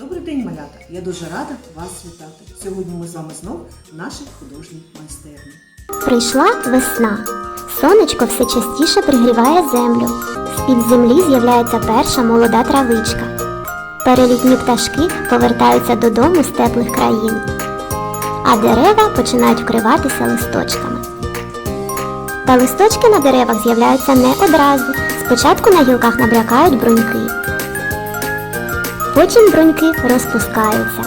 Добрий день, малята! Я дуже рада вас вітати. Сьогодні ми з вами знов в нашій художній майстерні. Прийшла весна. Сонечко все частіше пригріває землю. З-під землі з'являється перша молода травичка. Перелітні пташки повертаються додому з теплих країн, а дерева починають вкриватися листочками. Та листочки на деревах з'являються не одразу. Спочатку на гілках набрякають бруньки. Потім бруньки розпускаються.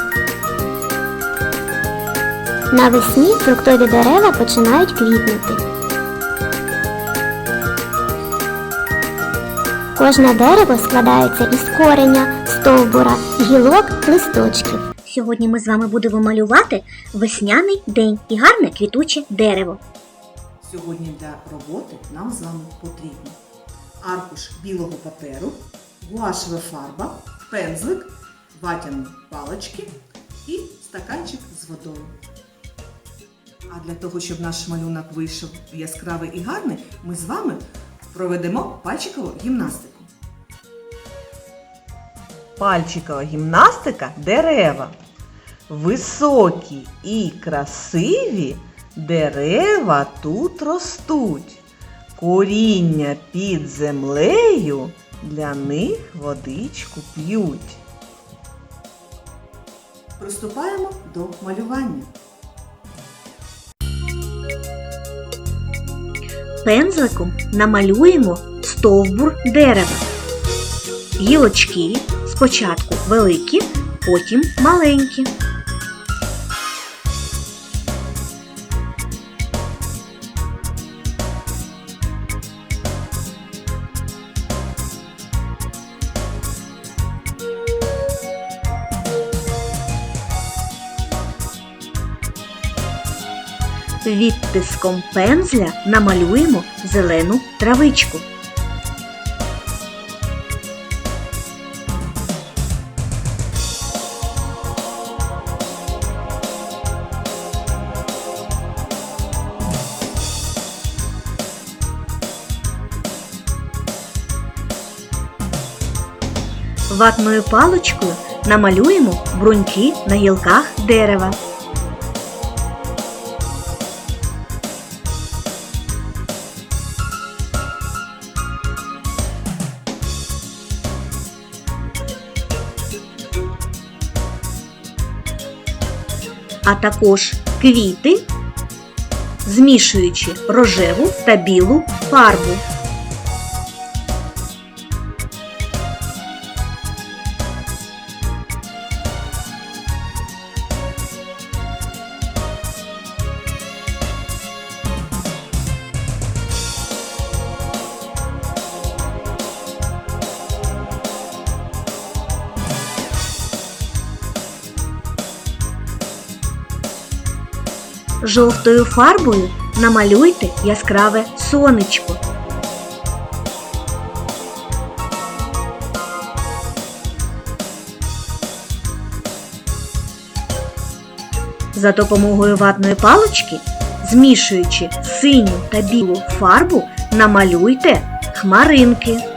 Навесні фруктові дерева починають квітнути. Кожне дерево складається із кореня, стовбура, гілок, листочків. Сьогодні ми з вами будемо малювати весняний день і гарне квітуче дерево. Сьогодні для роботи нам з вами потрібно аркуш білого паперу, гуашева фарба, пензлик, ватяні палички і стаканчик з водою. А для того, щоб наш малюнок вийшов яскравий і гарний, ми з вами проведемо пальчикову гімнастику. Пальчикова гімнастика дерева. Високі і красиві дерева тут ростуть. Коріння під землею для них водичку п'ють. Приступаємо до малювання. Пензликом намалюємо стовбур дерева. Гілочки спочатку великі, потім маленькі. Відтиском пензля намалюємо зелену травичку. Ватною паличкою намалюємо бруньки на гілках дерева. А також квіти, змішуючи рожеву та білу фарбу. Жовтою фарбою намалюйте яскраве сонечко. За допомогою ватної палички, змішуючи синю та білу фарбу, намалюйте хмаринки.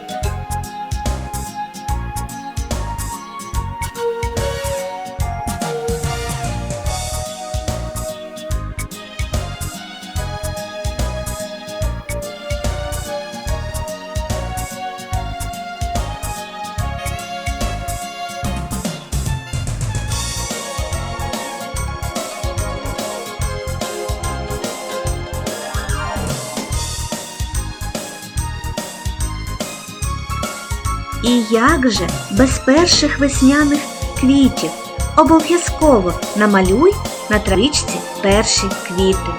І як же без перших весняних квітів? Обов'язково намалюй на травичці перші квіти.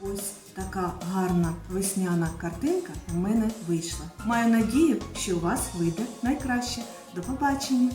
Ось така гарна весняна картинка в мене вийшла. Маю надію, що у вас вийде найкраще. До побачення!